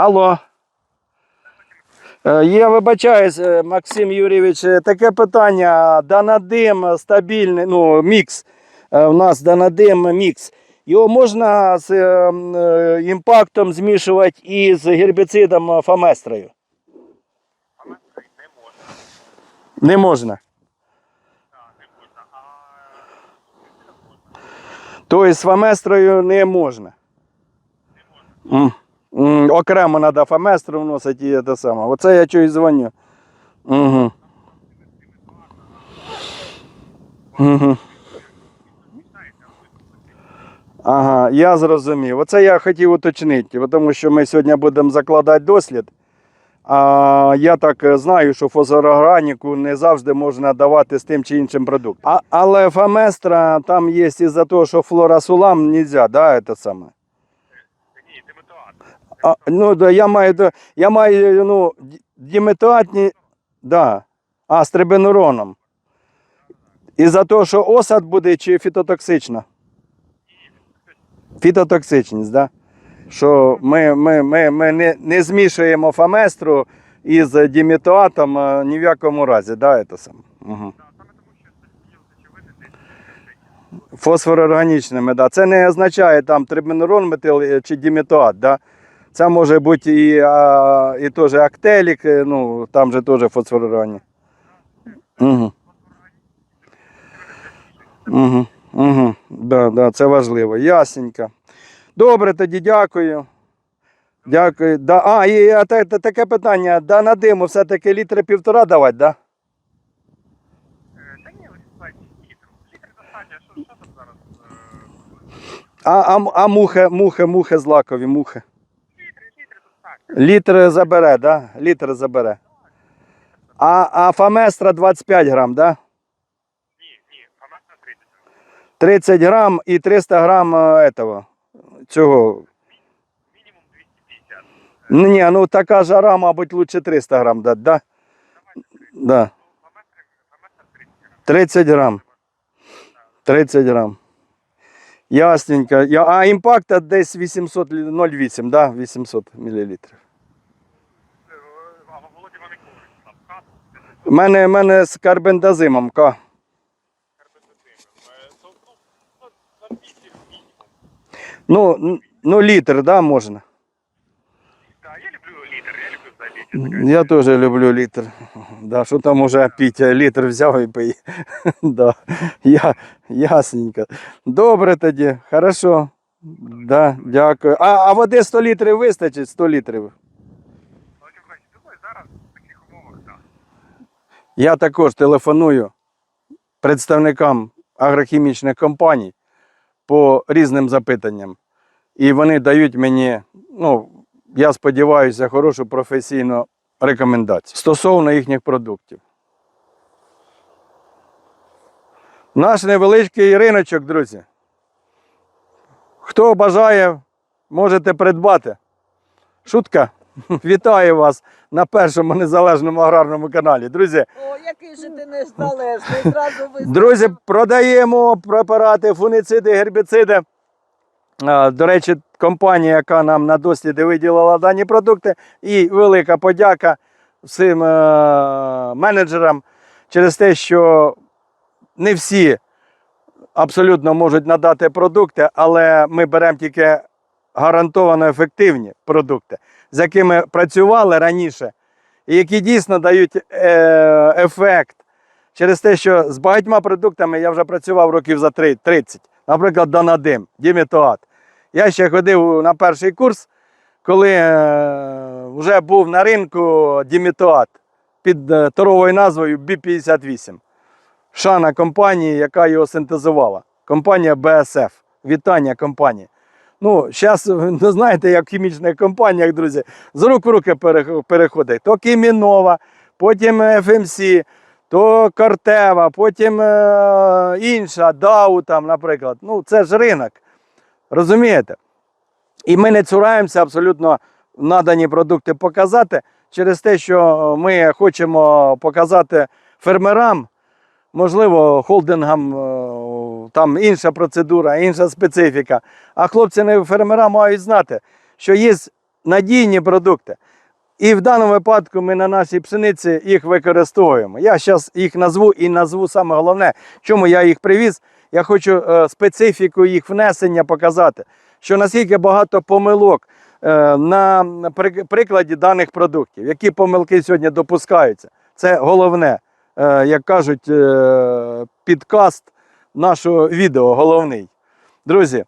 Алло. Е, Я вибачаюсь, е, Максим Юрійович, е, таке питання. Данадим стабільний, ну, мікс. У нас Данадим мікс. Його можна з імпактом змішувати із гербіцидом е, фаместрою? Не можна. Тобто з фаместрою не можна. М. М, Окремо треба фаместру вносити і те саме. Оце я чого і дзвоню. Угу. Угу. Ага, я зрозумів. Оце я хотів уточнити, тому що ми сьогодні будемо закладати дослід. А я так е, знаю, що фосфорорганіку не завжди можна давати з тим чи іншим продуктом. А, але фаместра там є із-за того, що флорасулам не можна, да, це саме. А, ну, да, я маю, я маю ну, ді- діметоатні, да, а, з трибенуроном. Із-за того, що осад буде чи фітотоксична? Фітотоксичність, да? Що ми, ми, ми, ми не, не змішуємо фаместру із діметоатом е, ні в якому разі, да, це саме. Угу. Фосфорорганічними, да. Це не означає там трибенурон метил е, чи діметоат, да. Це може бути і, а, і теж актелік, е, ну, там же теж фосфороргані. Угу. Угу. Угу. Да, да, це важливо. Ясненько. Добре, тоді дякую. Дякую. Да, а, і а, та- та- таке питання. Да, на диму все-таки літри півтора давати, да? Е? Е, А, а, а мухи, мухи, мухи злакові, мухи. Літр, забере, да? Літр забере. А, а фаместра 25 грам, да? Ні, ні, фамасна 30. 30 грам і 300 грам е, этого, цього. Мінімум 250. Ну, ні, ну така жара, мабуть, лучше 300 грам дати, да? Да. Фамастра, фамастра 30 30 грам. грам. 30 грам. Ясненько. А імпакта десь 800, лі- 0,8, да? 800 мл. Е, А Володя Ваникович, там, кат, У мене, мене з карбендазимом, ка. Ну, ну, на 200 мінімум. Н- літр, да, можна. Так, я люблю літр, я люблю чесно кажучи. Я теж люблю літр. Да, що там уже піть, літр взяв і пий. да. Я, ясненько. Добре тоді, хорошо. Да, дякую. А, а води 100 літрів вистачить? 100 літрів. Володя Михайлович, думаю, зараз в таких умовах, так. Я також телефоную представникам агрохімічних компаній по різним запитанням. І вони дають мені, ну, я сподіваюся, хорошу професійну рекомендацію стосовно їхніх продуктів. Наш невеличкий риночок, друзі. Хто бажає, можете придбати. Шутка. Вітаю вас на першому незалежному аграрному каналі. Друзі, О, який же ти незалежний, зразу ви Друзі, продаємо препарати, фунициди, гербіциди. До речі, компанія, яка нам на досліди виділила дані продукти, і велика подяка всім е, менеджерам через те, що не всі абсолютно можуть надати продукти, але ми беремо тільки гарантовано ефективні продукти, з якими працювали раніше, і які дійсно дають е, ефект. Через те, що з багатьма продуктами я вже працював років за 30. Наприклад, Донадим, Діметоат. Я ще ходив на перший курс, коли е, вже був на ринку Діметоат під е, торговою назвою B58. Шана компанії, яка його синтезувала. Компанія BSF. Вітання компанії. Ну, зараз, ви знаєте, як в хімічних компаніях, друзі, з рук в руки переходить. То Кімінова, потім FMC, то Кортева, потім е, інша, Дау, там, наприклад. Ну, це ж ринок. Розумієте? І ми не цураємося абсолютно надані продукти показати через те, що ми хочемо показати фермерам, можливо, холдингам, там інша процедура, інша специфіка. А хлопці не фермера мають знати, що є надійні продукти. І в даному випадку ми на нашій пшениці їх використовуємо. Я зараз їх назву і назву саме головне, чому я їх привіз. Я хочу е, специфіку їх внесення показати, що наскільки багато помилок е, на прикладі даних продуктів, які помилки сьогодні допускаються. Це головне, е, як кажуть, підкаст нашого відео головний. Друзі,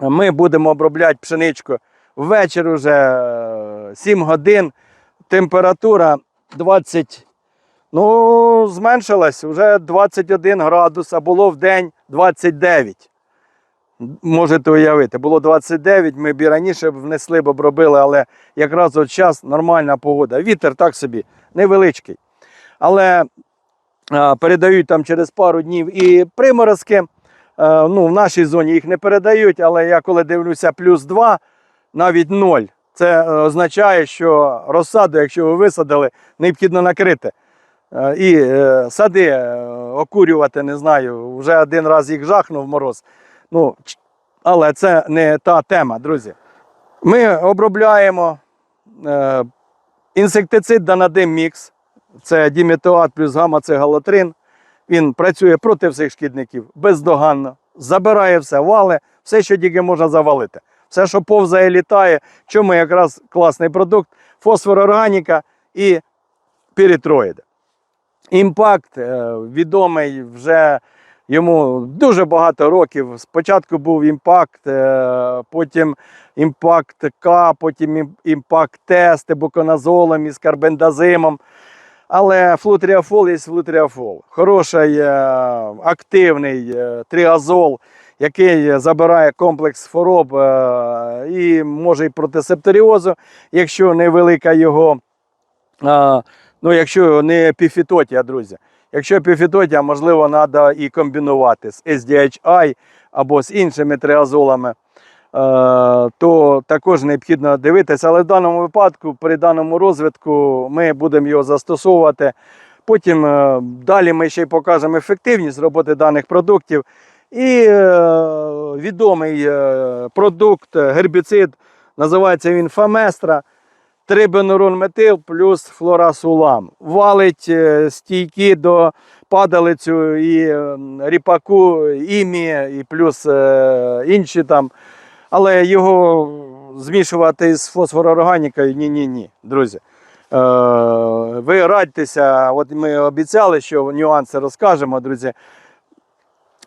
ми будемо обробляти пшеничку ввечері вже 7 годин. Температура 20, ну, зменшилась, вже 21 градус, а було в день 29. Можете уявити, було 29, ми б і раніше внесли б обробили, але якраз от час нормальна погода. Вітер так собі, невеличкий. Але передають там через пару днів і приморозки. Е, ну, в нашій зоні їх не передають, але я коли дивлюся плюс 2, навіть 0, це е, означає, що розсаду, якщо ви висадили, необхідно накрити. Е, І сади окурювати, не знаю, вже один раз їх жахнув мороз. Ну, але це не та тема, друзі. Ми обробляємо інсектицид Данадим Мікс. Це діметоат плюс гамма-цигалотрин. Він працює проти всіх шкідників бездоганно, забирає все, вали, все, що тільки можна завалити. Все, що повзає, літає. Чому якраз класний продукт, фосфорорганіка і піритроїди. Імпакт е, відомий вже йому дуже багато років. Спочатку був імпакт, е, потім імпакт К, потім імпакт Т з тибуконазолом і з карбендазимом. Але флутріафол є флутріафол. Хороший, е, активний е, тріазол, який забирає комплекс хвороб е, і може і проти септоріозу, якщо невелика його, ну якщо не епіфітотія, друзі. Якщо епіфітотія, можливо, треба і комбінувати з SDHI або з іншими триазолами, то також необхідно дивитися. Але в даному випадку, при даному розвитку, ми будемо його застосовувати. Потім е, далі ми ще й покажемо ефективність роботи даних продуктів. І е, відомий е, продукт, е, гербіцид, називається він Фаместра. Трибенурон метил плюс флорасулам. Валить е, стійки до падалицю і е, ріпаку, імі, і плюс е, інші там. Але його змішувати з фосфорорганікою ні-ні ні, друзі. Е, ви радьтеся, от ми обіцяли, що нюанси розкажемо, друзі.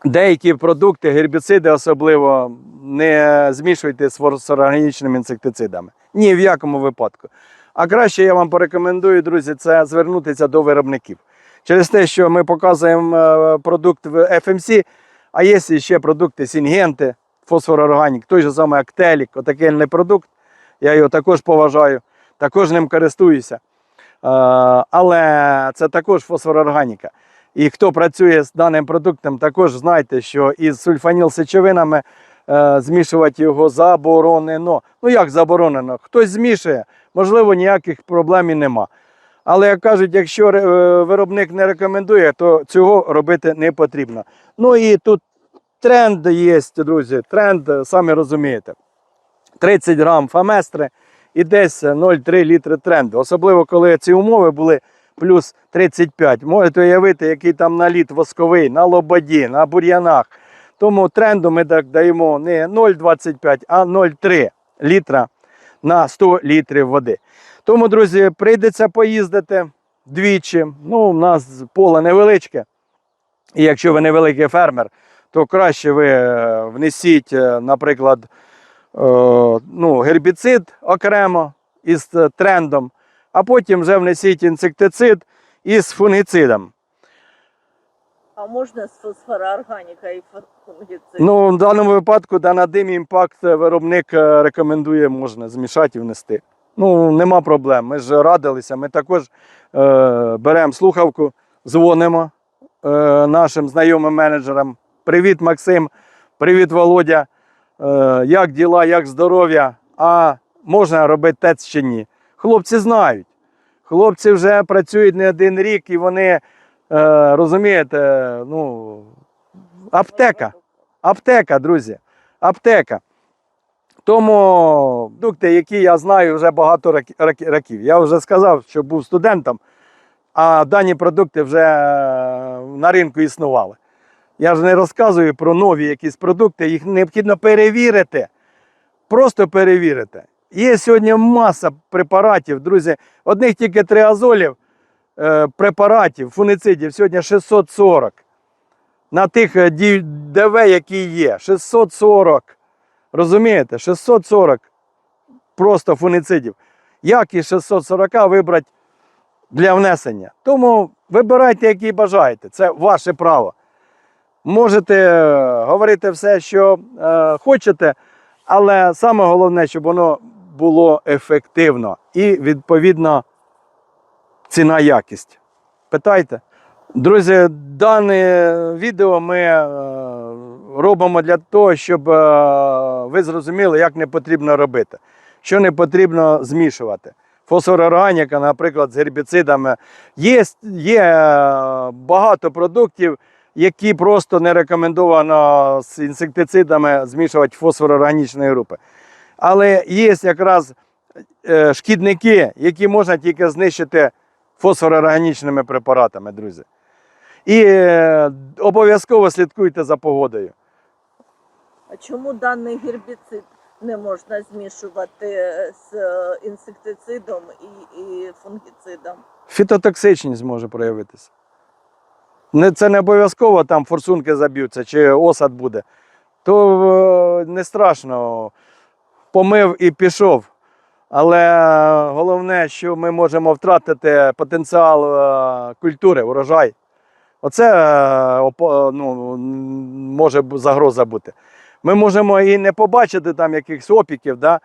Деякі продукти, гербіциди особливо, не змішуйте з фосфорорганічними інсектицидами. Ні в якому випадку. А краще я вам порекомендую, друзі, це звернутися до виробників. Через те, що ми показуємо е, продукт в FMC, а є ще продукти Сінгенти, фосфорорганік, той же самий Актелік, отакий продукт. Я його також поважаю, також ним користуюся. Е, Але це також фосфорорганіка. І хто працює з даним продуктом, також знайте, що із сульфанілсечовинами е, змішувати його заборонено. Ну як заборонено? Хтось змішує, можливо, ніяких проблем і нема. Але як кажуть, якщо е, виробник не рекомендує, то цього робити не потрібно. Ну і тут тренд є, друзі. Тренд, е, самі розумієте. 30 грам фаместри і десь 0,3 літри тренду. Особливо, коли ці умови були плюс 35. Можете уявити, який там наліт восковий на лободі, на бур'янах. Тому тренду ми так даємо не 0,25, а 0,3 літра на 100 літрів води. Тому, друзі, прийдеться поїздити двічі. Ну, у нас поле невеличке. І якщо ви невеликий фермер, то краще ви е, внесіть, е, наприклад, е, ну, гербіцид окремо із трендом, а потім вже внесіть інсектицид із фунгіцидом. А можна з фосфороорганіка і фунгіцид? Ну, в даному випадку Данадим імпакт виробник рекомендує, можна змішати і внести. Ну, нема проблем. Ми ж радилися. Ми також е, беремо слухавку, дзвонимо е, нашим знайомим менеджерам. Привіт, Максим, привіт, Володя. Е, як діла, як здоров'я? А можна робити ТЕЦ чи ні? Хлопці знають. Хлопці вже працюють не один рік і вони, е, розумієте, ну, аптека. Аптека, друзі. Аптека. Тому продукти, які я знаю вже багато років. Я вже сказав, що був студентом, а дані продукти вже на ринку існували. Я ж не розказую про нові якісь продукти, їх необхідно перевірити. Просто перевірити. Є сьогодні маса препаратів, друзі. Одних тільки триазолів е, препаратів, фуницидів сьогодні 640. На тих е, ДВ, які є. 640. Розумієте? 640 просто фуницидів. Як із 640 вибрати для внесення? Тому вибирайте, який бажаєте. Це ваше право. Можете е, говорити все, що е, хочете, але саме головне, щоб воно було ефективно і відповідно ціна якість. Питайте. Друзі, дане відео ми е, робимо для того, щоб е, ви зрозуміли, як не потрібно робити, що не потрібно змішувати. Фосфорорганіка, наприклад, з гербіцидами. Є, є е, багато продуктів, які просто не рекомендовано з інсектицидами змішувати фосфорорганічної групи. Але є якраз е, шкідники, які можна тільки знищити фосфорорганічними препаратами, друзі. І е, обов'язково слідкуйте за погодою. А чому даний гербіцид не можна змішувати з е, інсектицидом і, і фунгіцидом? Фітотоксичність може проявитися. Це не обов'язково там форсунки заб'ються чи осад буде. То е, не страшно. Помив і пішов. Але головне, що ми можемо втратити потенціал е, культури, урожай. Оце е, ну, може загроза бути. Ми можемо і не побачити там якихось опіків, да?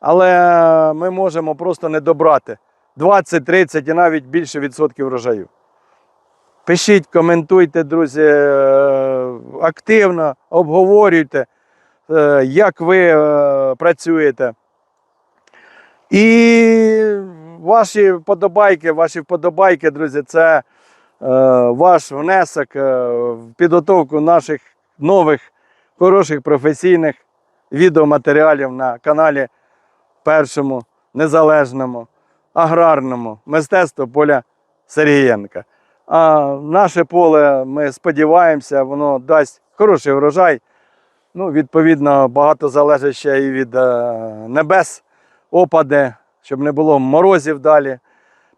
але ми можемо просто не добрати 20, 30 і навіть більше відсотків врожаю. Пишіть, коментуйте, друзі, е, активно обговорюйте, е, як ви е, працюєте. І ваші вподобайки, ваші вподобайки, друзі, це ваш внесок в підготовку наших нових хороших професійних відеоматеріалів на каналі Першому Незалежному, аграрному мистецтво поля Сергієнка. А наше поле, ми сподіваємося, воно дасть хороший врожай. Ну, відповідно, багато залежить ще і від е, небес, опади, щоб не було морозів далі,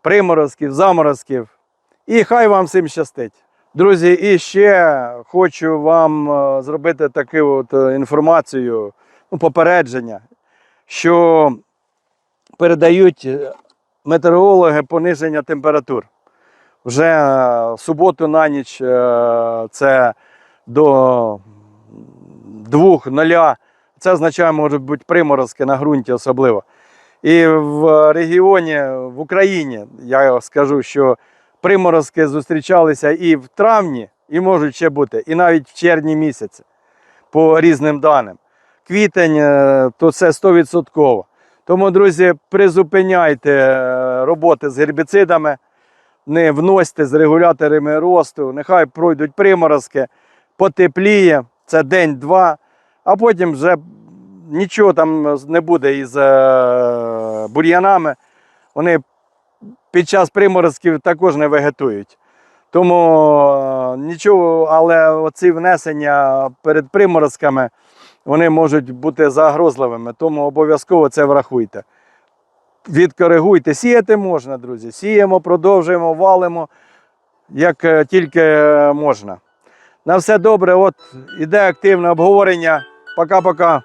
приморозків, заморозків. І хай вам всім щастить. Друзі, і ще хочу вам е, зробити таку от е, інформацію, ну, попередження, що передають метеорологи пониження температур. Вже е, в суботу на ніч е, це до 2 нуля. Це означає, можуть бути приморозки на ґрунті особливо. І в регіоні, в Україні, я скажу, що приморозки зустрічалися і в травні, і можуть ще бути, і навіть в червні місяці, по різним даним. Квітень е, то це 100%. Тому, друзі, призупиняйте роботи з гербіцидами, не вносьте з регуляторами росту, нехай пройдуть приморозки, потепліє, це день-два, а потім вже нічого там не буде із е, бур'янами. Вони під час приморозків також не вегетують. Тому е, нічого, але оці внесення перед приморозками вони можуть бути загрозливими, тому обов'язково це врахуйте. Відкоригуйте. Сіяти можна, друзі. Сіємо, продовжуємо, валимо, як е, тільки е, можна. На все добре, от іде активне обговорення. Пока-пока.